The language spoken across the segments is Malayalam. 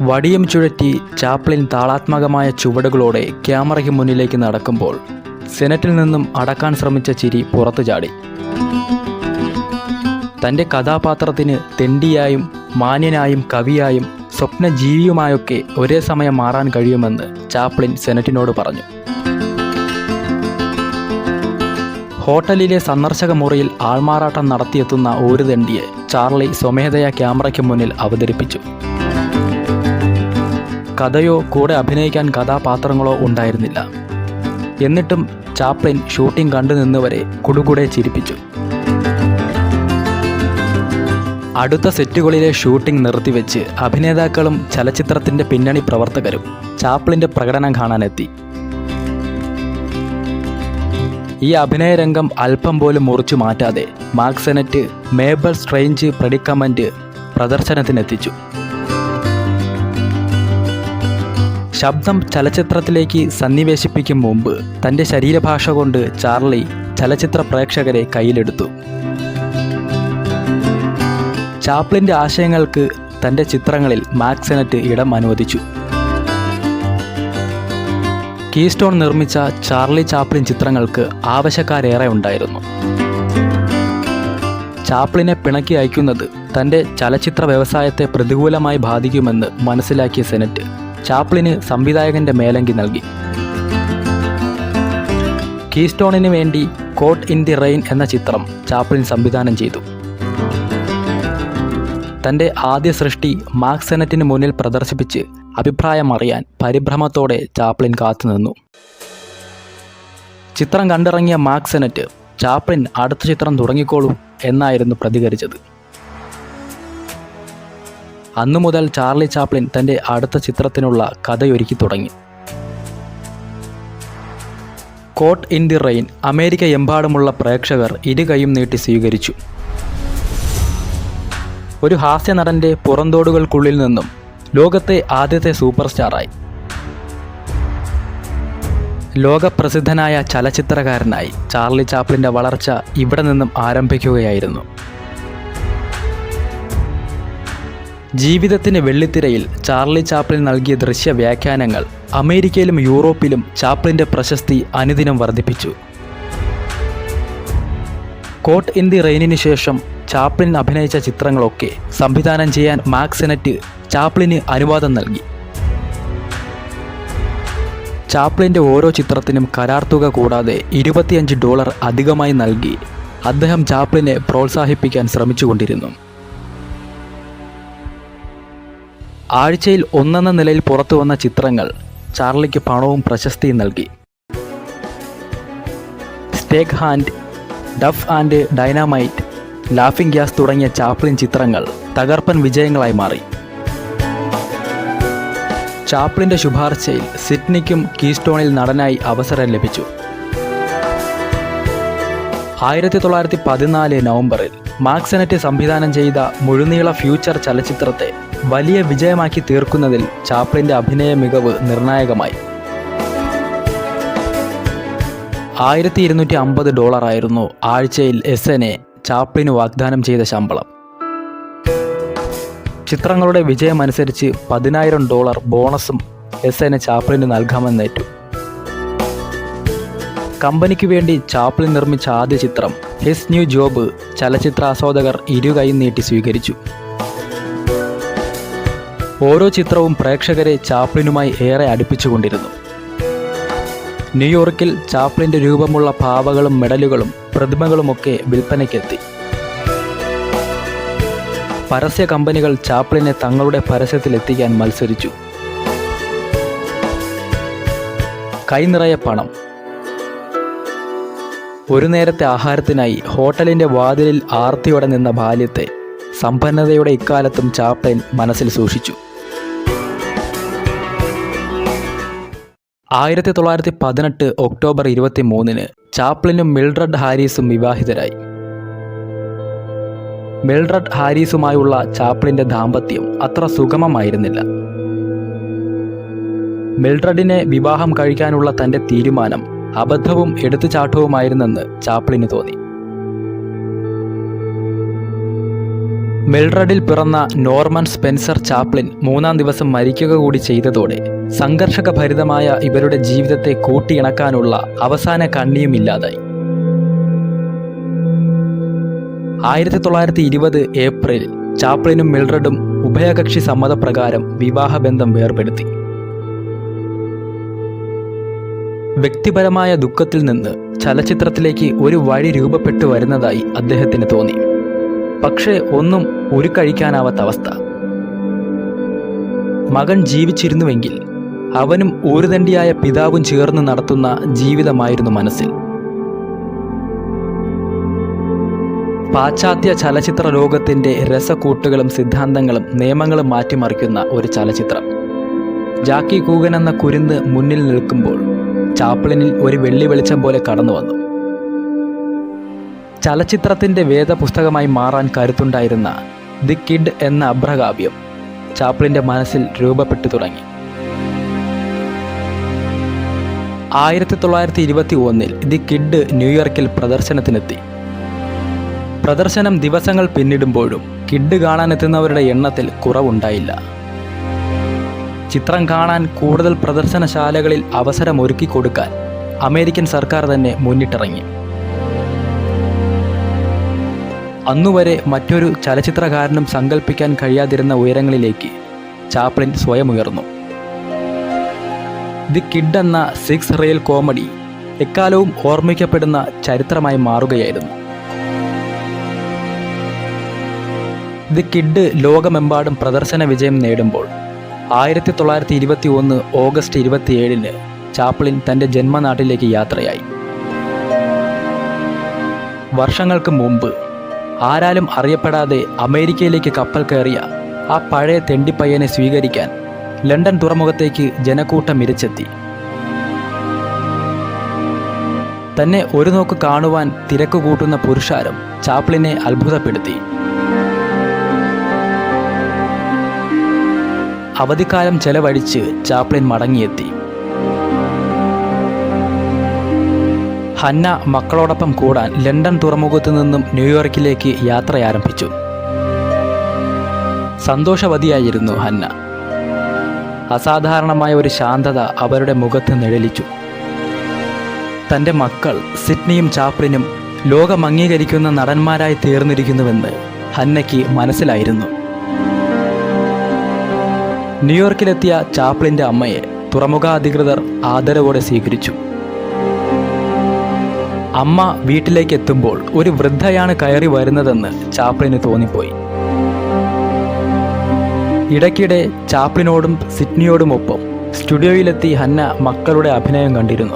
വടിയും ചുഴറ്റി ചാപ്ലിൻ താളാത്മകമായ ചുവടുകളോടെ ക്യാമറയ്ക്ക് മുന്നിലേക്ക് നടക്കുമ്പോൾ സെനറ്റിൽ നിന്നും അടക്കാൻ ശ്രമിച്ച ചിരി പുറത്തു ചാടി. തന്റെ കഥാപാത്രത്തിന് തെണ്ടിയായും മാന്യനായും കവിയായും സ്വപ്നജീവിയുമായൊക്കെ ഒരേ സമയം മാറാൻ കഴിയുമെന്ന് ചാപ്ലിൻ സെനറ്റിനോട് പറഞ്ഞു. ഹോട്ടലിലെ സന്ദർശക മുറിയിൽ ആൾമാറാട്ടം നടത്തിയെത്തുന്ന ഒരു തെണ്ടിയെ ചാർലി സ്വമേധയാ ക്യാമറയ്ക്ക് മുന്നിൽ അവതരിപ്പിച്ചു. കഥയോ കൂടെ അഭിനയിക്കാൻ കഥാപാത്രങ്ങളോ ഉണ്ടായിരുന്നില്ല. എന്നിട്ടും ചാപ്ലിൻ ഷൂട്ടിംഗ് കണ്ടു നിന്നവരെ കുടുകുടെ ചിരിപ്പിച്ചു. അടുത്ത സെറ്റുകളിലെ ഷൂട്ടിംഗ് നിർത്തിവെച്ച് അഭിനേതാക്കളും ചലച്ചിത്രത്തിന്റെ പിന്നണി പ്രവർത്തകരും ചാപ്ലിന്റെ പ്രകടനം കാണാനെത്തി. ഈ അഭിനയരംഗം അല്പം പോലും മുറിച്ചു മാറ്റാതെ മാക്സെനറ്റ് മേബൽ സ്ട്രെയിഞ്ച് പ്രഡിക്കമന്റ് പ്രദർശനത്തിനെത്തിച്ചു. ശബ്ദം ചലച്ചിത്രത്തിലേക്ക് സന്നിവേശിപ്പിക്കും മുമ്പ് തന്റെ ശരീരഭാഷ കൊണ്ട് ചാർലി ചലച്ചിത്ര പ്രേക്ഷകരെ കയ്യിലെടുത്തു. ചാപ്ലിന്റെ ആശയങ്ങൾക്ക് തന്റെ ചിത്രങ്ങളിൽ മാക്സനറ്റ് ഇടം അനുവദിച്ചു. കീസ്റ്റോൺ നിർമ്മിച്ച ചാർലി ചാപ്ലിൻ ചിത്രങ്ങൾക്ക് ആവശ്യക്കാരേറെ ഉണ്ടായിരുന്നു. ചാപ്ലിനെ പിണക്കി അയക്കുന്നത് തന്റെ ചലച്ചിത്ര വ്യവസായത്തെ പ്രതികൂലമായി ബാധിക്കുമെന്ന് മനസ്സിലാക്കിയ സെനറ്റ്. ചാപ്ലിന് സംവിധായകന്റെ മേലങ്കി നൽകി. കീസ്റ്റോണിന് വേണ്ടി കോട്ട് ഇൻ ദി റെയിൻ എന്ന ചിത്രം ചാപ്ലിൻ സംവിധാനം ചെയ്തു. തന്റെ ആദ്യ സൃഷ്ടി മാർക്ക് സെനറ്റിന് മുന്നിൽ പ്രദർശിപ്പിച്ച് അഭിപ്രായം അറിയാൻ പരിഭ്രമത്തോടെ ചാപ്ലിൻ കാത്തുനിന്നു ചിത്രം കണ്ടിറങ്ങിയ മാർക്ക് സെനറ്റ് ചാപ്ലിൻ അടുത്ത ചിത്രം തുടങ്ങിക്കോളൂ എന്നായിരുന്നു പ്രതികരിച്ചത്. അന്നു മുതൽ ചാർലി ചാപ്ലിൻ തന്റെ അടുത്ത ചിത്രത്തിനുള്ള കഥയൊരുക്കി തുടങ്ങി. Caught in the rain America എമ്പാടുമുള്ള പ്രേക്ഷകർ ഇരുകൈയും നീട്ടി സ്വീകരിച്ചു. ഒരു ഹാസ്യ നടന്റെ പുറന്തോടുകൾക്കുള്ളിൽ നിന്നും ലോകത്തെ ആദ്യത്തെ സൂപ്പർ സ്റ്റാറായി ലോകപ്രസിദ്ധനായ ചലച്ചിത്രകാരനായി ചാർലി ചാപ്ലിന്റെ വളർച്ച ഇവിടെ നിന്നും ആരംഭിക്കുകയായിരുന്നു. ജീവിതത്തിന് വെള്ളിത്തിരയിൽ ചാർലി ചാപ്ലിൻ നൽകിയ ദൃശ്യ വ്യാഖ്യാനങ്ങൾ അമേരിക്കയിലും യൂറോപ്പിലും ചാപ്ലിന്റെ പ്രശസ്തി അനുദിനം വർദ്ധിപ്പിച്ചു. കോട്ട് ഇൻ ദി റെയിനിന് ശേഷം ചാപ്ലിൻ അഭിനയിച്ച ചിത്രങ്ങളൊക്കെ സംവിധാനം ചെയ്യാൻ മാക്സിനറ്റ് ചാപ്ലിന് അനുവാദം നൽകി. ചാപ്ലിന്റെ ഓരോ ചിത്രത്തിനും കരാർ തുക കൂടാതെ ഇരുപത്തിയഞ്ച് ഡോളർ അധികമായി നൽകി. അദ്ദേഹം ചാപ്ലിനെ പ്രോത്സാഹിപ്പിക്കാൻ ശ്രമിച്ചുകൊണ്ടിരുന്നു. ആഴ്ചയിൽ ഒന്നെന്ന നിലയിൽ പുറത്തു വന്ന ചിത്രങ്ങൾ ചാർലിക്ക് പണവും പ്രശസ്തിയും നൽകി. Stake hand dough and dynamite laughing gas തുടങ്ങിയ ചാപ്ലിൻ ചിത്രങ്ങൾ തകർപ്പൻ വിജയങ്ങളായി മാറി. ചാപ്ലിന്റെ ശുപാർശയിൽ സിഡ്നിക്കും കീസ്റ്റോണിൽ നടനായി അവസരം ലഭിച്ചു. ആയിരത്തി തൊള്ളായിരത്തി പതിനാല് നവംബറിൽ മാക്സനറ്റ് സംവിധാനം ചെയ്ത മുഴുനീള ഫ്യൂച്ചർ ചലച്ചിത്രത്തെ വലിയ വിജയമാക്കി തീർക്കുന്നതിൽ ചാപ്ലിന്റെ അഭിനയ മികവ് നിർണായകമായി. ആയിരത്തി ഇരുന്നൂറ്റി അമ്പത് ഡോളറായിരുന്നു ആഴ്ചയിൽ എസ് എനെ ചാപ്ലിന് വാഗ്ദാനം ചെയ്ത ശമ്പളം. ചിത്രങ്ങളുടെ വിജയമനുസരിച്ച് പതിനായിരം ഡോളർ ബോണസും എസ് എന് ചാപ്ലിന് നൽകാമെന്നേറ്റു. കമ്പനിക്ക് വേണ്ടി ചാപ്ലിൻ നിർമ്മിച്ച ആദ്യ ചിത്രം ഹിസ് ന്യൂ ജോബ് ചലച്ചിത്രാസ്വാദകർ ഇരുകൈ നീട്ടി സ്വീകരിച്ചു. ഓരോ ചിത്രവും പ്രേക്ഷകരെ ചാപ്ലിനുമായി ഏറെ അടുപ്പിച്ചുകൊണ്ടിരുന്നു. ന്യൂയോർക്കിൽ ചാപ്ലിന്റെ രൂപമുള്ള പാവകളും മെഡലുകളും പ്രതിമകളുമൊക്കെ വിൽപ്പനയ്ക്കെത്തി. പരസ്യ കമ്പനികൾ ചാപ്ലിനെ തങ്ങളുടെ പരസ്യത്തിലെത്തിക്കാൻ മത്സരിച്ചു. കൈനിറയ പണം. ഒരു നേരത്തെ ആഹാരത്തിനായി ഹോട്ടലിന്റെ വാതിലിൽ ആർത്തിയോടെ നിന്ന ബാല്യത്തെ സമ്പന്നതയുടെ ഇക്കാലത്തും ചാപ്ലിൻ മനസ്സിൽ സൂക്ഷിച്ചു. ആയിരത്തി തൊള്ളായിരത്തി പതിനെട്ട് ഒക്ടോബർ ഇരുപത്തി മൂന്നിന് ചാപ്ലിനും മിൽഡ്രഡ് ഹാരിസും വിവാഹിതരായി. മിൽഡ്രഡ് ഹാരിസുമായുള്ള ചാപ്ലിന്റെ ദാമ്പത്യം അത്ര സുഗമമായിരുന്നില്ല. മിൽഡ്രഡിനെ വിവാഹം കഴിക്കാനുള്ള തന്റെ തീരുമാനം അബദ്ധവും എടുത്തുചാട്ടവുമായിരുന്നെന്ന് ചാപ്ലിന് തോന്നി. മിൽഡ്രഡിൽ പിറന്ന നോർമൻ സ്പെൻസർ ചാപ്ലിൻ മൂന്നാം ദിവസം മരിക്കുക കൂടി ചെയ്തതോടെ സംഘർഷകഭരിതമായ ഇവരുടെ ജീവിതത്തെ കൂട്ടിയിണക്കാനുള്ള അവസാന കണ്ണിയും ഇല്ലാതായി. ആയിരത്തി തൊള്ളായിരത്തി ഇരുപത് ഏപ്രിൽ ചാപ്ലിനും മിൽറഡും ഉഭയകക്ഷി സമ്മതപ്രകാരം വിവാഹബന്ധം വേർപെടുത്തി. വ്യക്തിപരമായ ദുഃഖത്തിൽ നിന്ന് ചലച്ചിത്രത്തിലേക്ക് ഒരു വഴി രൂപപ്പെട്ടു വരുന്നതായി അദ്ദേഹത്തിന് തോന്നി. പക്ഷേ ഒന്നും ഉരുക്കഴിക്കാനാവാത്ത അവസ്ഥ. മകൻ ജീവിച്ചിരുന്നുവെങ്കിൽ അവനും ഊരുതണ്ടിയായ പിതാവും ചേർന്ന് നടത്തുന്ന ജീവിതമായിരുന്നു മനസ്സിൽ. പാശ്ചാത്യ ചലച്ചിത്ര ലോകത്തിന്റെ രസക്കൂട്ടുകളും സിദ്ധാന്തങ്ങളും നിയമങ്ങളും മാറ്റിമറിക്കുന്ന ഒരു ചലച്ചിത്രം. ജാക്കി കൂകൻ എന്ന കുരുന്ന് മുന്നിൽ നിൽക്കുമ്പോൾ ചാപ്പിളിനിൽ ഒരു വെള്ളി വെളിച്ചം പോലെ കടന്നു വന്നു. ചലച്ചിത്രത്തിന്റെ വേദപുസ്തകമായി മാറാൻ കരുത്തുണ്ടായിരുന്ന ദി കിഡ് എന്ന അഭ്രകാവ്യം ചാപ്പിളിന്റെ മനസ്സിൽ രൂപപ്പെട്ടു തുടങ്ങി. ആയിരത്തി തൊള്ളായിരത്തി ഇരുപത്തി ഒന്നിൽ ദി കിഡ് ന്യൂയോർക്കിൽ പ്രദർശനത്തിനെത്തി. പ്രദർശനം ദിവസങ്ങൾ പിന്നിടുമ്പോഴും കിഡ് കാണാനെത്തുന്നവരുടെ എണ്ണത്തിൽ കുറവുണ്ടായില്ല. ചിത്രം കാണാൻ കൂടുതൽ പ്രദർശനശാലകളിൽ അവസരമൊരുക്കി കൊടുക്കാൻ അമേരിക്കൻ സർക്കാർ തന്നെ മുന്നിട്ടിറങ്ങി. അന്നുവരെ മറ്റൊരു ചലച്ചിത്രകാരനും സങ്കല്പിക്കാൻ കഴിയാതിരുന്ന ഉയരങ്ങളിലേക്ക് ചാപ്ലിൻ സ്വയം ഉയർന്നു ദി കിഡ് എന്ന സിക്സ് റെയിൽ കോമഡി എക്കാലവും ഓർമ്മിക്കപ്പെടുന്ന ചരിത്രമായി മാറുകയായിരുന്നു. ദി കിഡ് ലോകമെമ്പാടും പ്രദർശന വിജയം നേടുമ്പോൾ ആയിരത്തി തൊള്ളായിരത്തി ഇരുപത്തി ഒന്ന് ഓഗസ്റ്റ് ഇരുപത്തിയേഴിന് ചാപ്ലിൻ തന്റെ ജന്മനാട്ടിലേക്ക് യാത്രയായി. വർഷങ്ങൾക്ക് മുമ്പ് ആരാലും അറിയപ്പെടാതെ അമേരിക്കയിലേക്ക് കപ്പൽ കയറിയ ആ പഴയ തെണ്ടിപ്പയ്യനെ സ്വീകരിക്കാൻ ലണ്ടൻ തുറമുഖത്തേക്ക് ജനക്കൂട്ടം ഇരച്ചെത്തി. തന്നെ ഒരു നോക്ക് കാണുവാൻ തിരക്ക് കൂട്ടുന്ന പുരുഷാരം ചാപ്ലിനെ അത്ഭുതപ്പെടുത്തി. അവധിക്കാലം ചെലവഴിച്ച് ചാപ്ലിൻ മടങ്ങിയെത്തി. ഹന്ന മക്കളോടൊപ്പം കൂടാൻ ലണ്ടൻ തുറമുഖത്തു നിന്നും ന്യൂയോർക്കിലേക്ക് യാത്ര ആരംഭിച്ചു സന്തോഷവതിയായിരുന്നു ഹന്ന. അസാധാരണമായ ഒരു ശാന്തത അവരുടെ മുഖത്ത് നിഴലിച്ചു. തന്റെ മക്കൾ സിഡ്നിയും ചാപ്ലിനും ലോകം അംഗീകരിക്കുന്ന നടന്മാരായി തീർന്നിരിക്കുന്നുവെന്ന് ഹന്നയ്ക്ക് മനസ്സിലായിരുന്നു. ന്യൂയോർക്കിലെത്തിയ ചാപ്ലിന്റെ അമ്മയെ തുറമുഖ അധികൃതർ ആദരവോടെ സ്വീകരിച്ചു. അമ്മ വീട്ടിലേക്ക് എത്തുമ്പോൾ ഒരു വൃദ്ധയാണ് കയറി വരുന്നതെന്ന് ചാപ്ലിന് തോന്നിപ്പോയി. ഇടയ്ക്കിടെ ചാപ്ലിനോടും സിഡ്നിയോടുമൊപ്പം സ്റ്റുഡിയോയിലെത്തി ഹന്ന മക്കളുടെ അഭിനയം കണ്ടിരുന്നു.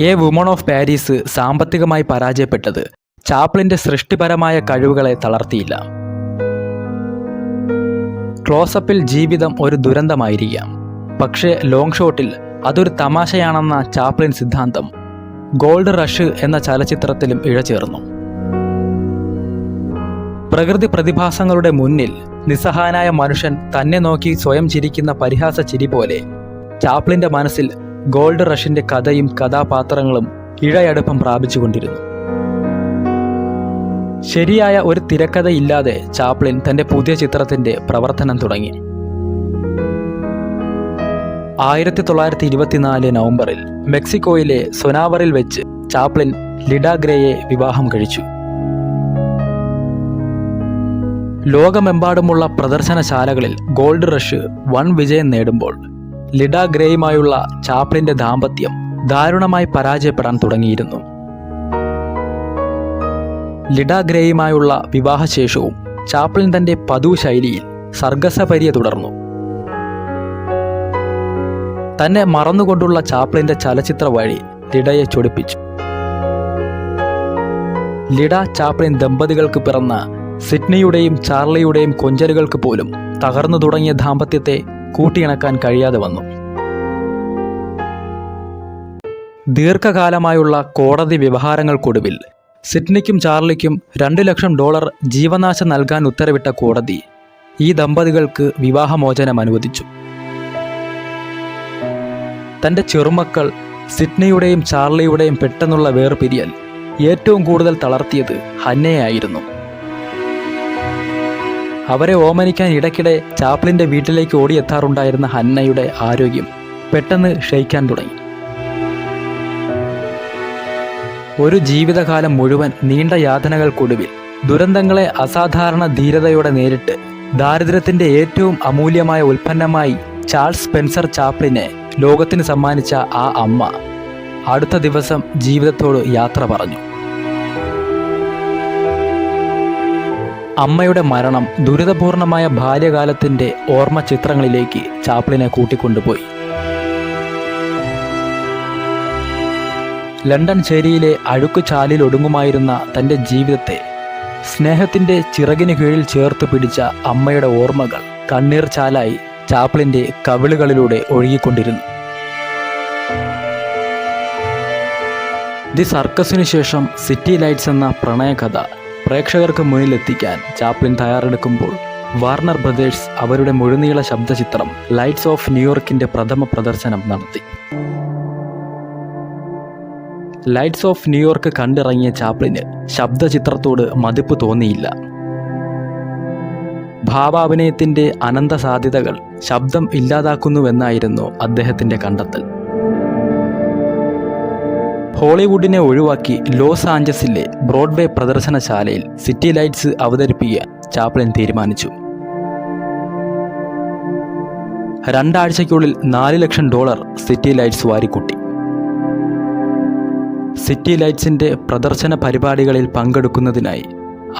എ വുമൺ ഓഫ് പാരീസ് സാമ്പത്തികമായി പരാജയപ്പെട്ടത് ചാപ്ലിന്റെ സൃഷ്ടിപരമായ കഴിവുകളെ തളർത്തിയില്ല. ക്ലോസപ്പിൽ ജീവിതം ഒരു ദുരന്തമായിരിക്കാം. പക്ഷേ ലോങ് ഷോട്ടിൽ അതൊരു തമാശയാണെന്ന ചാപ്ലിൻ സിദ്ധാന്തം ഗോൾഡ് റഷ് എന്ന ചലച്ചിത്രത്തിലും ഇഴചേർന്നു. പ്രകൃതി പ്രതിഭാസങ്ങളുടെ മുന്നിൽ നിസ്സഹായനായ മനുഷ്യൻ തന്നെ നോക്കി സ്വയം ചിരിക്കുന്ന പരിഹാസ ചിരി പോലെ. ചാപ്ലിന്റെ മനസ്സിൽ ഗോൾഡ് റഷിന്റെ കഥയും കഥാപാത്രങ്ങളും ഇഴയടുപ്പം പ്രാപിച്ചുകൊണ്ടിരുന്നു. ശരിയായ ഒരു തിരക്കഥയില്ലാതെ ചാപ്ലിൻ തന്റെ പുതിയ ചിത്രത്തിന്റെ പ്രവർത്തനം തുടങ്ങി. ആയിരത്തി തൊള്ളായിരത്തി ഇരുപത്തിനാല് നവംബറിൽ മെക്സിക്കോയിലെ സൊനാവറിൽ വെച്ച് ചാപ്ലിൻ ലിഡാഗ്രയെ വിവാഹം കഴിച്ചു. ലോകമെമ്പാടുമുള്ള പ്രദർശനശാലകളിൽ ഗോൾഡ് റഷ് വൺ വിജയം നേടുമ്പോൾ ലിഡ ഗ്രേയുമായുള്ള ചാപ്ലിന്റെ ദാമ്പത്യം ദാരുണമായി പരാജയപ്പെടാൻ തുടങ്ങിയിരുന്നു. ലിഡ ഗ്രേയുമായുള്ള വിവാഹശേഷവും ചാപ്ലിൻ തന്റെ പതു ശൈലിയിൽ സർഗസപര്യ തുടർന്നു. തന്നെ മറന്നുകൊണ്ടുള്ള ചാപ്ലിന്റെ ചലച്ചിത്ര വഴി ലിഡയെ ചൊടിപ്പിച്ചു. ലിഡ ചാപ്ലിൻ ദമ്പതികൾക്ക് പിറന്ന സിഡ്നിയുടെയും ചാർലിയുടെയും കൊഞ്ചലുകൾക്ക് പോലും തകർന്നു തുടങ്ങിയ ദാമ്പത്യത്തെ കൂട്ടിയിണക്കാൻ കഴിയാതെ വന്നു. ദീർഘകാലമായുള്ള കോടതി വ്യവഹാരങ്ങൾക്കൊടുവിൽ സിഡ്നിക്കും ചാർലിക്കും രണ്ട് ലക്ഷം ഡോളർ ജീവനാശം നൽകാൻ ഉത്തരവിട്ട കോടതി ഈ ദമ്പതികൾക്ക് വിവാഹമോചനം അനുവദിച്ചു. തന്റെ ചെറുമക്കൾ സിഡ്നിയുടെയും ചാർലിയുടെയും പെട്ടെന്നുള്ള വേർപിരിയൽ ഏറ്റവും കൂടുതൽ തളർത്തിയത് ഹന്നയായിരുന്നു അവരെ ഓമനിക്കാൻ ഇടയ്ക്കിടെ ചാപ്ലിന്റെ വീട്ടിലേക്ക് ഓടിയെത്താറുണ്ടായിരുന്ന ഹന്നയുടെ ആരോഗ്യം പെട്ടെന്ന് ക്ഷയിക്കാൻ തുടങ്ങി. ഒരു ജീവിതകാലം മുഴുവൻ നീണ്ട യാതനകൾക്കൊടുവിൽ ദുരന്തങ്ങളെ അസാധാരണ ധീരതയോടെ നേരിട്ട് ദാരിദ്ര്യത്തിന്റെ ഏറ്റവും അമൂല്യമായ ഉൽപ്പന്നമായി ചാൾസ് സ്പെൻസർ ചാപ്ലിനെ ലോകത്തിന് സമ്മാനിച്ച ആ അമ്മ അടുത്ത ദിവസം ജീവിതത്തോട് യാത്ര പറഞ്ഞു. അമ്മയുടെ മരണം ദുരിതപൂർണമായ ബാല്യകാലത്തിന്റെ ഓർമ്മ ചിത്രങ്ങളിലേക്ക് ചാപ്ലിനെ കൂട്ടിക്കൊണ്ടുപോയി. ലണ്ടൻ ചേരിയിലെ അഴുക്കുചാലിൽ ഒടുങ്ങുമായിരുന്ന തന്റെ ജീവിതത്തെ സ്നേഹത്തിന്റെ ചിറകിന് കീഴിൽ ചേർത്ത് പിടിച്ച അമ്മയുടെ ഓർമ്മകൾ കണ്ണീർ ചാലായി ചാപ്ലിന്റെ കവിളുകളിലൂടെ ഒഴുകിക്കൊണ്ടിരുന്നു. ദി സർക്കസിനു ശേഷം സിറ്റി ലൈറ്റ്സ് എന്ന പ്രണയകഥ പ്രേക്ഷകർക്ക് മുന്നിലെത്തിക്കാൻ ചാപ്ലിൻ തയ്യാറെടുക്കുമ്പോൾ വാർണർ ബ്രദേഴ്സ് അവരുടെ മുഴുനീള ശബ്ദചിത്രം ലൈറ്റ്സ് ഓഫ് ന്യൂയോർക്കിന്റെ പ്രഥമ പ്രദർശനം നടത്തി. ലൈറ്റ്സ് ഓഫ് ന്യൂയോർക്ക് കണ്ടിറങ്ങിയ ചാപ്ലിന് ശബ്ദചിത്രത്തോട് മതിപ്പ് തോന്നിയില്ല. ഭാവാഭിനയത്തിന്റെ അനന്ത സാധ്യതകൾ ശബ്ദം ഇല്ലാതാക്കുന്നുവെന്നായിരുന്നു അദ്ദേഹത്തിന്റെ കണ്ടെത്തൽ. ഹോളിവുഡിനെ ഒഴിവാക്കി ലോസ് ആഞ്ചസിലെ ബ്രോഡ്വേ പ്രദർശനശാലയിൽ സിറ്റി ലൈറ്റ്സ് അവതരിപ്പിക്കാൻ ചാപ്ലിൻ തീരുമാനിച്ചു. രണ്ടാഴ്ചയ്ക്കുള്ളിൽ നാല് ലക്ഷം ഡോളർ സിറ്റി ലൈറ്റ്സ് വാരിക്കൂട്ടി. സിറ്റി ലൈറ്റ്സിന്റെ പ്രദർശന പരിപാടികളിൽ പങ്കെടുക്കുന്നതിനായി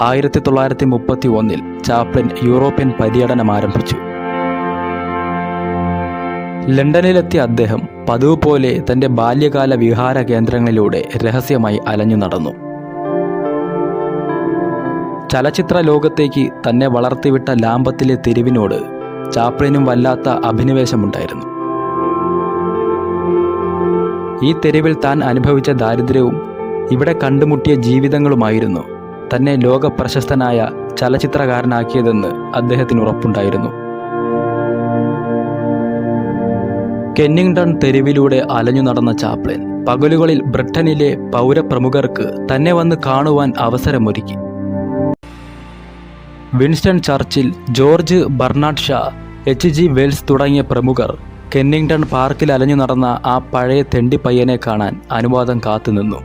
ആയിരത്തി തൊള്ളായിരത്തി മുപ്പത്തി ഒന്നിൽ ചാപ്ലിൻ യൂറോപ്യൻ പര്യടനം ആരംഭിച്ചു. ലണ്ടനിലെത്തിയ അദ്ദേഹം പതിവ് പോലെ തന്റെ ബാല്യകാല വിഹാര കേന്ദ്രങ്ങളിലൂടെ രഹസ്യമായി അലഞ്ഞു നടന്നു. ചലച്ചിത്ര ലോകത്തേക്ക് തന്നെ വളർത്തിവിട്ട ലാമ്പത്തിലെ തെരുവിനോട് ചാപ്ലിനും വല്ലാത്ത അഭിനിവേശമുണ്ടായിരുന്നു. ഈ തെരുവിൽ താൻ അനുഭവിച്ച ദാരിദ്ര്യവും ഇവിടെ കണ്ടുമുട്ടിയ ജീവിതങ്ങളുമായിരുന്നു തന്നെ ലോകപ്രശസ്തനായ ചലച്ചിത്രകാരനാക്കിയതെന്ന് അദ്ദേഹത്തിന് ഉറപ്പുണ്ടായിരുന്നു. കെന്നിങ്ടൺ തെരുവിലൂടെ അലഞ്ഞു നടന്ന ചാപ്ലിൻ പകലുകളിൽ ബ്രിട്ടനിലെ പൗരപ്രമുഖർക്ക് തന്നെ വന്ന് കാണുവാൻ അവസരമൊരുക്കി. Winston Churchill George Bernard Shaw H G Wells തുടങ്ങിയ പ്രമുഖർ കെന്നിങ്ടൺ പാർക്കിൽ അലഞ്ഞു നടന്ന ആ പഴയ തെണ്ടിപ്പയ്യനെ കാണാൻ അനുവാദം കാത്തുനിന്നു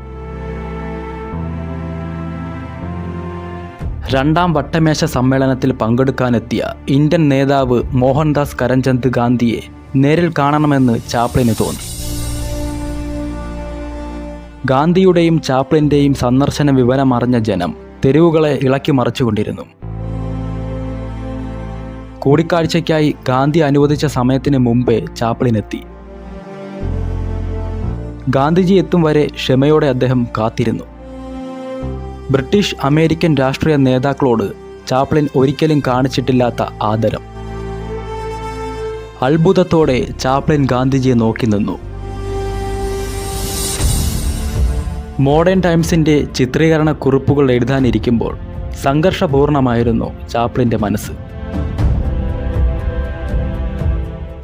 രണ്ടാം വട്ടമേശ സമ്മേളനത്തിൽ പങ്കെടുക്കാനെത്തിയ ഇന്ത്യൻ നേതാവ് മോഹൻദാസ് കരംചന്ദ് ഗാന്ധിയെ നേരിൽ കാണണമെന്ന് ചാപ്ലിന് തോന്നി. ഗാന്ധിയുടെയും ചാപ്ലിന്റെയും സന്ദർശന വിവരം അറിഞ്ഞ ജനം തെരുവുകളെ ഇളക്കി മറിച്ചുകൊണ്ടിരുന്നു. കൂടിക്കാഴ്ചയ്ക്കായി ഗാന്ധി അനുവദിച്ച സമയത്തിന് മുമ്പേ ചാപ്ലിൻ എത്തി ഗാന്ധിജി എത്തും വരെ ക്ഷമയോടെ അദ്ദേഹം കാത്തിരുന്നു. ബ്രിട്ടീഷ് അമേരിക്കൻ രാഷ്ട്രീയ നേതാക്കളോട് ചാപ്ലിൻ ഒരിക്കലും കാണിച്ചിട്ടില്ലാത്ത ആദരം. അത്ഭുതത്തോടെ ചാപ്ലിൻ ഗാന്ധിജിയെ നോക്കി നിന്നു. മോഡേൺ ടൈംസിന്റെ ചിത്രീകരണ കുറിപ്പുകൾ എഴുതാനിരിക്കുമ്പോൾ സംഘർഷപൂർണമായിരുന്നു ചാപ്ലിന്റെ മനസ്സ്.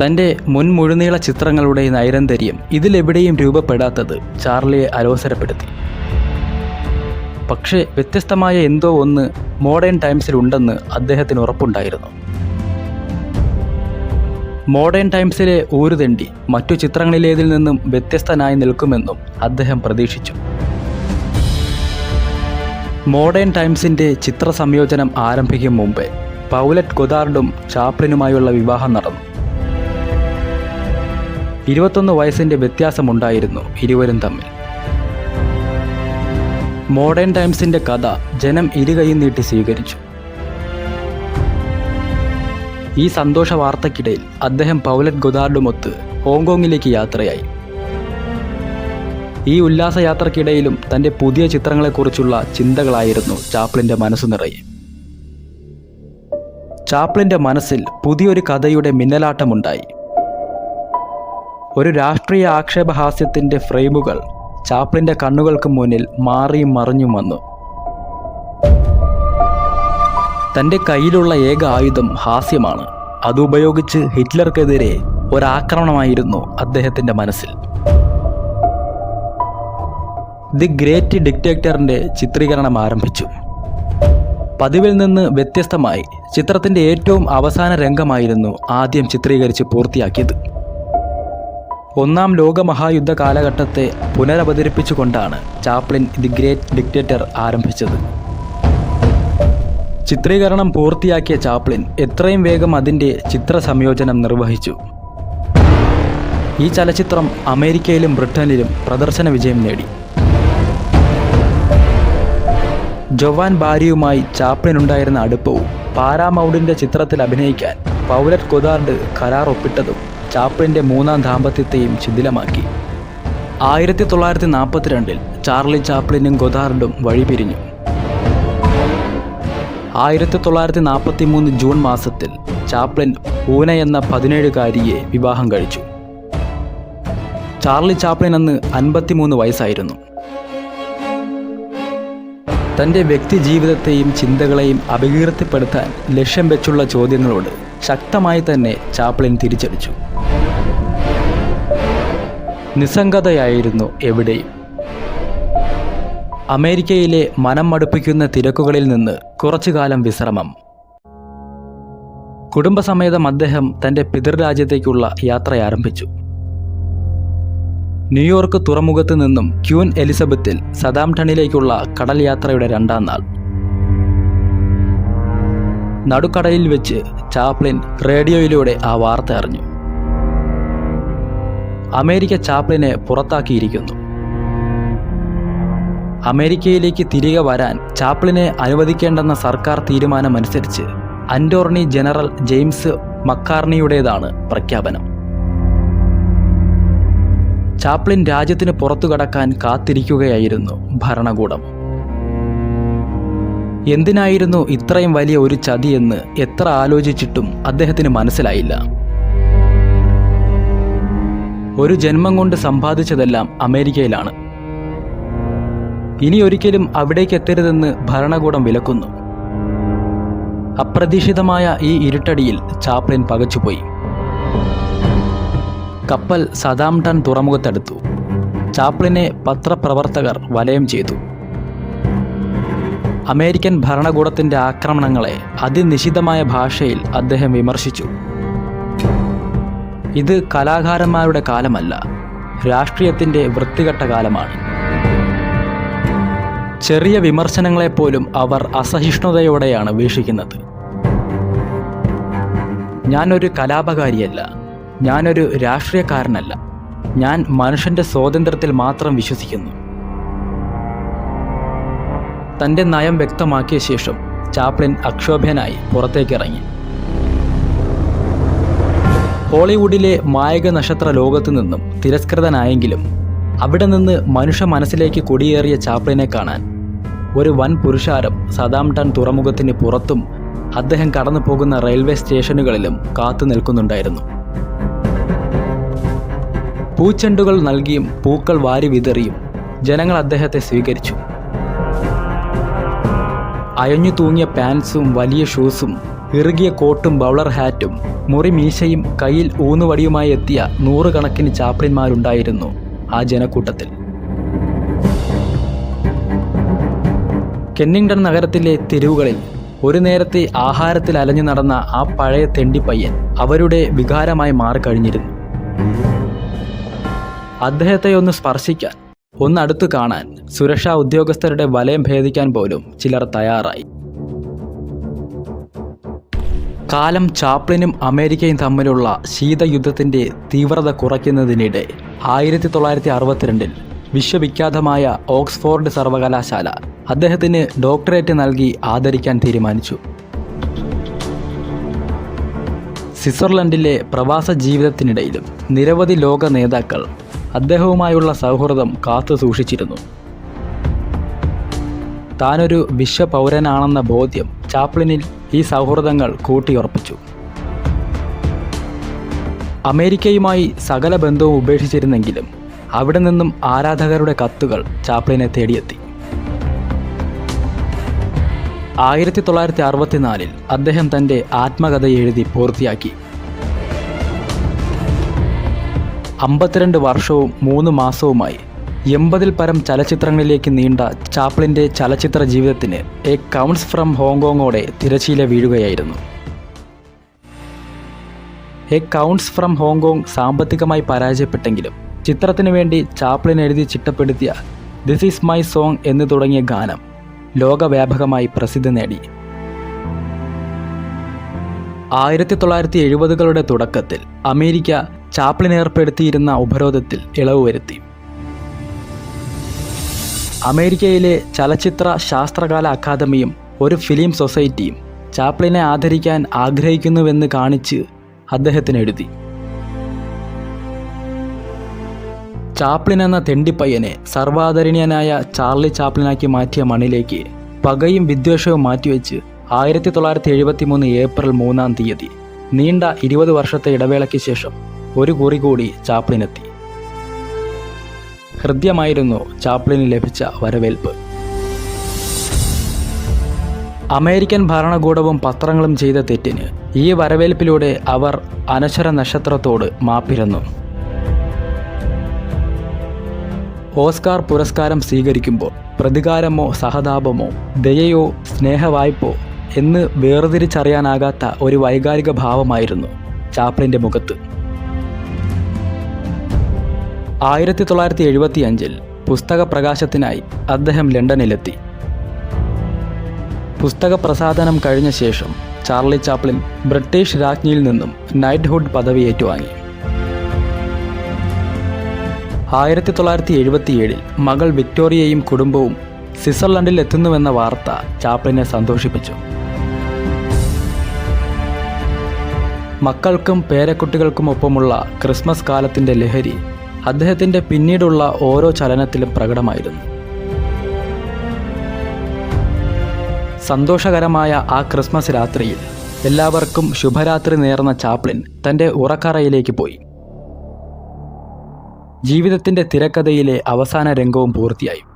തന്റെ മുൻ മുഴുനീള ചിത്രങ്ങളുടെ നൈരന്തര്യം ഇതിലെവിടെയും രൂപപ്പെടാത്തത് ചാർലിയെ അലോസരപ്പെടുത്തി. പക്ഷേ വ്യത്യസ്തമായ എന്തോ ഒന്ന് മോഡേൺ ടൈംസിലുണ്ടെന്ന് അദ്ദേഹത്തിന് ഉറപ്പുണ്ടായിരുന്നു. മോഡേൺ ടൈംസിലെ ഊരുതെണ്ടി മറ്റു ചിത്രങ്ങളിലേതിൽ നിന്നും വ്യത്യസ്തനായി നിൽക്കുമെന്നും അദ്ദേഹം പ്രതീക്ഷിച്ചു. മോഡേൺ ടൈംസിന്റെ ചിത്ര സംയോജനം ആരംഭിക്കും മുമ്പേ പൗലറ്റ് ഗൊദാർഡും ചാപ്ലിനുമായുള്ള വിവാഹം നടന്നു. ഇരുപത്തൊന്ന് വയസ്സിന്റെ വ്യത്യാസമുണ്ടായിരുന്നു ഇരുവരും തമ്മിൽ. മോഡേൺ ടൈംസിന്റെ കഥ ജനം ഇരുകൈ നീട്ടി സ്വീകരിച്ചു. ഈ സന്തോഷ വാർത്തക്കിടയിൽ അദ്ദേഹം പൗലറ്റ് ഗൊദാർഡുമൊത്ത് ഹോങ്കോങ്ങിലേക്ക് യാത്രയായി. ഈ ഉല്ലാസ യാത്രക്കിടയിലും തന്റെ പുതിയ ചിത്രങ്ങളെക്കുറിച്ചുള്ള ചിന്തകളായിരുന്നു ചാപ്ലിന്റെ മനസ്സ് നിറയെ. ചാപ്ലിന്റെ മനസ്സിൽ പുതിയൊരു കഥയുടെ മിന്നലാട്ടമുണ്ടായി. ഒരു രാഷ്ട്രീയ ആക്ഷേപഹാസ്യത്തിന്റെ ഫ്രെയിമുകൾ ചാപ്ലിന്റെ കണ്ണുകൾക്ക് മുന്നിൽ മാറിയും മറിഞ്ഞും വന്നു. തന്റെ കയ്യിലുള്ള ഏക ആയുധം ഹാസ്യമാണ്. അതുപയോഗിച്ച് ഹിറ്റ്ലർക്കെതിരെ ഒരാക്രമണമായിരുന്നു അദ്ദേഹത്തിന്റെ മനസ്സിൽ. ദി ഗ്രേറ്റ് ഡിക്റ്റേറ്ററിന്റെ ചിത്രീകരണം ആരംഭിച്ചു. പതിവിൽ നിന്ന് വ്യത്യസ്തമായി ചിത്രത്തിന്റെ ഏറ്റവും അവസാന രംഗമായിരുന്നു ആദ്യം ചിത്രീകരിച്ച് പൂർത്തിയാക്കിയത്. ഒന്നാം ലോകമഹായുദ്ധ കാലഘട്ടത്തെ പുനരവതരിപ്പിച്ചുകൊണ്ടാണ് ചാപ്ലിൻ ദി ഗ്രേറ്റ് ഡിക്റ്റേറ്റർ ആരംഭിച്ചത്. ചിത്രീകരണം പൂർത്തിയാക്കിയ ചാപ്ലിൻ എത്രയും വേഗം അതിന്റെ ചിത്ര സംയോജനം നിർവഹിച്ചു. ഈ ചലച്ചിത്രം അമേരിക്കയിലും ബ്രിട്ടനിലും പ്രദർശന വിജയം നേടി. ജൊവാൻ ബാരിയുമായി ചാപ്ലിൻ ഉണ്ടായിരുന്ന അടുപ്പവും പാരാമൗണ്ടിന്റെ ചിത്രത്തിൽ അഭിനയിക്കാൻ പൗലറ്റ് കൊതാർഡ് കരാർ ഒപ്പിട്ടതും ചാപ്ലിന്റെ മൂന്നാം ദാമ്പത്യത്തെയും ശിഥിലമാക്കി. ആയിരത്തി തൊള്ളായിരത്തി നാൽപ്പത്തിരണ്ടിൽ ചാർലി ചാപ്ലിനും ഗൊദാർഡും വഴിപിരിഞ്ഞു. ആയിരത്തി തൊള്ളായിരത്തി നാൽപ്പത്തി മൂന്ന് ജൂൺ മാസത്തിൽ ചാപ്ലിൻ ഊന എന്ന പതിനേഴുകാരിയെ വിവാഹം കഴിച്ചു. ചാർലി ചാപ്ലിൻ അന്ന് അൻപത്തിമൂന്ന് വയസ്സായിരുന്നു. തന്റെ വ്യക്തി ജീവിതത്തെയും ചിന്തകളെയും അപകീർത്തിപ്പെടുത്താൻ ലക്ഷ്യം വെച്ചുള്ള ചോദ്യങ്ങളോട് ശക്തമായി തന്നെ ചാപ്ലിൻ തിരിച്ചടിച്ചു. നിസ്സംഗതയായിരുന്നു എവിടെയും. അമേരിക്കയിലെ മനം മടുപ്പിക്കുന്ന തിരക്കുകളിൽ നിന്ന് കുറച്ചുകാലം വിശ്രമം. കുടുംബസമേതം അദ്ദേഹം തന്റെ പിതൃരാജ്യത്തേക്കുള്ള യാത്ര ആരംഭിച്ചു. ന്യൂയോർക്ക് തുറമുഖത്ത് നിന്നും ക്യൂൻ എലിസബത്തിൽ സദാം ടണിലേക്കുള്ള കടൽ യാത്രയുടെ രണ്ടാം നാൾ. നടുക്കടലിൽ വെച്ച് ചാപ്ലിൻ റേഡിയോയിലൂടെ ആ വാർത്ത അറിഞ്ഞു. അമേരിക്ക ചാപ്ലിനെ പുറത്താക്കിയിരിക്കുന്നു. അമേരിക്കയിലേക്ക് തിരികെ വരാൻ ചാപ്ലിനെ അനുവദിക്കേണ്ടെന്ന സർക്കാർ തീരുമാനമനുസരിച്ച് അന്റോർണി ജനറൽ ജെയിംസ് മക്കാർണിയുടേതാണ് പ്രഖ്യാപനം. ചാപ്ലിൻ രാജ്യത്തിന് പുറത്തു കടക്കാൻ കാത്തിരിക്കുകയായിരുന്നു ഭരണകൂടം. എന്തിനായിരുന്നു ഇത്രയും വലിയ ഒരു ചതിയെന്ന് എത്ര ആലോചിച്ചിട്ടും അദ്ദേഹത്തിന് മനസ്സിലായില്ല. ഒരു ജന്മം കൊണ്ട് സമ്പാദിച്ചതെല്ലാം അമേരിക്കയിലാണ്. ഇനി ഒരിക്കലും അവിടേക്ക് എത്തരുതെന്ന് ഭരണകൂടം വിലക്കുന്നു. അപ്രതീക്ഷിതമായ ഈ ഇരുട്ടടിയിൽ ചാപ്ലിൻ പകച്ചുപോയി. കപ്പൽ സദാംടൺ തുറമുഖത്തെടുത്തു. ചാപ്ലിനെ പത്രപ്രവർത്തകർ വലയം ചെയ്തു. അമേരിക്കൻ ഭരണകൂടത്തിന്റെ ആക്രമണങ്ങളെ അതിനിശിതമായ ഭാഷയിൽ അദ്ദേഹം വിമർശിച്ചു. ഇത് കലാകാരന്മാരുടെ കാലമല്ല രാഷ്ട്രീയത്തിന്റെ വൃത്തികെട്ട കാലമാണ്. ചെറിയ വിമർശനങ്ങളെപ്പോലും അവർ അസഹിഷ്ണുതയോടെയാണ് വീക്ഷിക്കുന്നത്. ഞാനൊരു കലാപകാരിയല്ല. ഞാനൊരു രാഷ്ട്രീയക്കാരനല്ല. ഞാൻ മനുഷ്യന്റെ സ്വാതന്ത്ര്യത്തിൽ മാത്രം വിശ്വസിക്കുന്നു. തന്റെ നയം വ്യക്തമാക്കിയ ശേഷം ചാപ്ലിൻ അക്ഷോഭ്യനായി പുറത്തേക്കിറങ്ങി. ഹോളിവുഡിലെ മായക നക്ഷത്ര ലോകത്തു നിന്നും തിരസ്കൃതനായെങ്കിലും അവിടെ നിന്ന് മനുഷ്യ മനസ്സിലേക്ക് കൊടിയേറിയ ചാപ്ലിനെ കാണാൻ ഒരു വൻ പുരുഷാരം സദാംടൺ തുറമുഖത്തിന് പുറത്തും അദ്ദേഹം കടന്നു പോകുന്ന റെയിൽവേ സ്റ്റേഷനുകളിലും കാത്തു നിൽക്കുന്നുണ്ടായിരുന്നു. പൂച്ചെണ്ടുകൾ നൽകിയും പൂക്കൾ വാരി വിതറിയും ജനങ്ങൾ അദ്ദേഹത്തെ സ്വീകരിച്ചു. അയഞ്ഞു തൂങ്ങിയ പാൻസും വലിയ ഷൂസും ഇറുകിയ കോട്ടും ബൗളർ ഹാറ്റും മുറി മീശയും കയ്യിൽ ഊന്നുവടിയുമായി എത്തിയ നൂറുകണക്കിന് ചാപ്ലിന്മാരുണ്ടായിരുന്നു. ആ ജനക്കൂട്ടത്തിൽ. കെന്നിങ്ടൺ നഗരത്തിലെ തെരുവുകളിൽ ഒരു നേരത്തെ ആഹാരത്തിൽ അലഞ്ഞു നടന്ന ആ പഴയ തെണ്ടിപ്പയ്യൻ അവരുടെ വികാരമായി മാറിക്കഴിഞ്ഞിരുന്നു. അദ്ദേഹത്തെ ഒന്ന് സ്പർശിക്കാൻ ഒന്ന് അടുത്തു കാണാൻ സുരക്ഷാ ഉദ്യോഗസ്ഥരുടെ വലയം ഭേദിക്കാൻ പോലും ചിലർ തയ്യാറായി. കാലം ചാപ്ലിനും അമേരിക്കയും തമ്മിലുള്ള ശീതയുദ്ധത്തിന്റെ തീവ്രത കുറയ്ക്കുന്നതിനിടെ ആയിരത്തി തൊള്ളായിരത്തി അറുപത്തിരണ്ടിൽ വിശ്വവിഖ്യാതമായ ഓക്സ്ഫോർഡ് സർവകലാശാല അദ്ദേഹത്തിന് ഡോക്ടറേറ്റ് നൽകി ആദരിക്കാൻ തീരുമാനിച്ചു. സ്വിറ്റ്സർലൻഡിലെ പ്രവാസ ജീവിതത്തിനിടയിലും നിരവധി ലോക നേതാക്കൾ അദ്ദേഹവുമായുള്ള സൗഹൃദം കാത്തു സൂക്ഷിച്ചിരുന്നു. താനൊരു വിശ്വപൗരനാണെന്ന ബോധ്യം ചാപ്ലിനിൽ ഈ സൗഹൃദങ്ങൾ കൂട്ടിയുറപ്പിച്ചു. അമേരിക്കയുമായി സകല ബന്ധവും ഉപേക്ഷിച്ചിരുന്നെങ്കിലും അവിടെ നിന്നും ആരാധകരുടെ കത്തുകൾ ചാപ്ലിനെ തേടിയെത്തി. ആയിരത്തി തൊള്ളായിരത്തി അറുപത്തിനാലിൽ അദ്ദേഹം തന്റെ ആത്മകഥ എഴുതി പൂർത്തിയാക്കി. അമ്പത്തിരണ്ട് വർഷവും മൂന്ന് മാസവുമായി എൺപതിൽ പരം ചലച്ചിത്രങ്ങളിലേക്ക് നീണ്ട ചാപ്ലിന്റെ ചലച്ചിത്ര ജീവിതത്തിന് എ കൗൺസ് ഫ്രം ഹോങ്കോങ്ങോടെ തിരശീല വീഴുകയായിരുന്നു. എ കൗൺസ് ഫ്രം ഹോങ്കോങ് സാമ്പത്തികമായി പരാജയപ്പെട്ടെങ്കിലും ചിത്രത്തിനു വേണ്ടി ചാപ്ലിൻ എഴുതി ചിട്ടപ്പെടുത്തിയ ദിസ് ഈസ് മൈ സോങ് എന്ന് തുടങ്ങിയ ഗാനം ലോകവ്യാപകമായി പ്രസിദ്ധി നേടി. ആയിരത്തി തൊള്ളായിരത്തി എഴുപതുകളുടെ തുടക്കത്തിൽ അമേരിക്ക ചാപ്ലിൻ ഏർപ്പെടുത്തിയിരുന്ന ഉപരോധത്തിൽ ഇളവ് വരുത്തി. അമേരിക്കയിലെ ചലച്ചിത്ര ശാസ്ത്രകാല അക്കാദമിയും ഒരു ഫിലിം സൊസൈറ്റിയും ചാപ്ലിനെ ആദരിക്കാൻ ആഗ്രഹിക്കുന്നുവെന്ന് കാണിച്ച് അദ്ദേഹത്തിന് എഴുതി ചാപ്ലിൻ എന്ന തെണ്ടിപ്പയ്യനെ സർവാദരണീയനായ ചാർലി ചാപ്ലിനാക്കി മാറ്റിയ മണ്ണിലേക്ക് പകയും വിദ്വേഷവും മാറ്റിവെച്ച് ആയിരത്തി തൊള്ളായിരത്തി എഴുപത്തി മൂന്ന് ഏപ്രിൽ മൂന്നാം തീയതി നീണ്ട ഇരുപത് വർഷത്തെ ഇടവേളയ്ക്ക് ശേഷം ഒരു കുറി കൂടി ചാപ്ലിനെത്തി. ഹൃദ്യമായിരുന്നു ചാപ്ലിന് ലഭിച്ച വരവേൽപ്പ്. അമേരിക്കൻ ഭരണകൂടവും പത്രങ്ങളും ചെയ്ത തെറ്റിന് ഈ വരവേൽപ്പിലൂടെ അവർ അനശ്വര നക്ഷത്രത്തോട് മാപ്പിരുന്നു. ഓസ്കാർ പുരസ്കാരം സ്വീകരിക്കുമ്പോൾ പ്രതികാരമോ സഹതാപമോ ദയയോ സ്നേഹവായ്പോ എന്ന് വേർതിരിച്ചറിയാനാകാത്ത ഒരു വൈകാരിക ഭാവമായിരുന്നു ചാപ്ലിന്റെ മുഖത്ത്. ആയിരത്തി തൊള്ളായിരത്തി എഴുപത്തി അഞ്ചിൽ പുസ്തക പ്രകാശത്തിനായി അദ്ദേഹം ലണ്ടനിലെത്തി. പുസ്തക പ്രസാധനം കഴിഞ്ഞ ശേഷം ചാർലി ചാപ്ലിൻ ബ്രിട്ടീഷ് രാജ്ഞിയിൽ നിന്നും നൈറ്റ്ഹുഡ് പദവി ഏറ്റുവാങ്ങി ആയിരത്തി തൊള്ളായിരത്തി എഴുപത്തിയേഴിൽ മകൾ വിക്ടോറിയയും കുടുംബവും സ്വിറ്റ്സർലൻഡിൽ എത്തുന്നുവെന്ന വാർത്ത ചാപ്ലിനെ സന്തോഷിപ്പിച്ചു. മക്കൾക്കും പേരക്കുട്ടികൾക്കുമൊപ്പമുള്ള ക്രിസ്മസ് കാലത്തിന്റെ ലഹരി അദ്ദേഹത്തിന്റെ പിന്നീടുള്ള ഓരോ ചലനത്തിലും പ്രകടമായിരുന്നു. സന്തോഷകരമായ ആ ക്രിസ്മസ് രാത്രിയിൽ എല്ലാവർക്കും ശുഭരാത്രി നേർന്ന ചാപ്ലിൻ തന്റെ ഉറക്കറയിലേക്ക് പോയി. ജീവിതത്തിന്റെ തിരക്കഥയിലെ അവസാന രംഗവും പൂർത്തിയായി.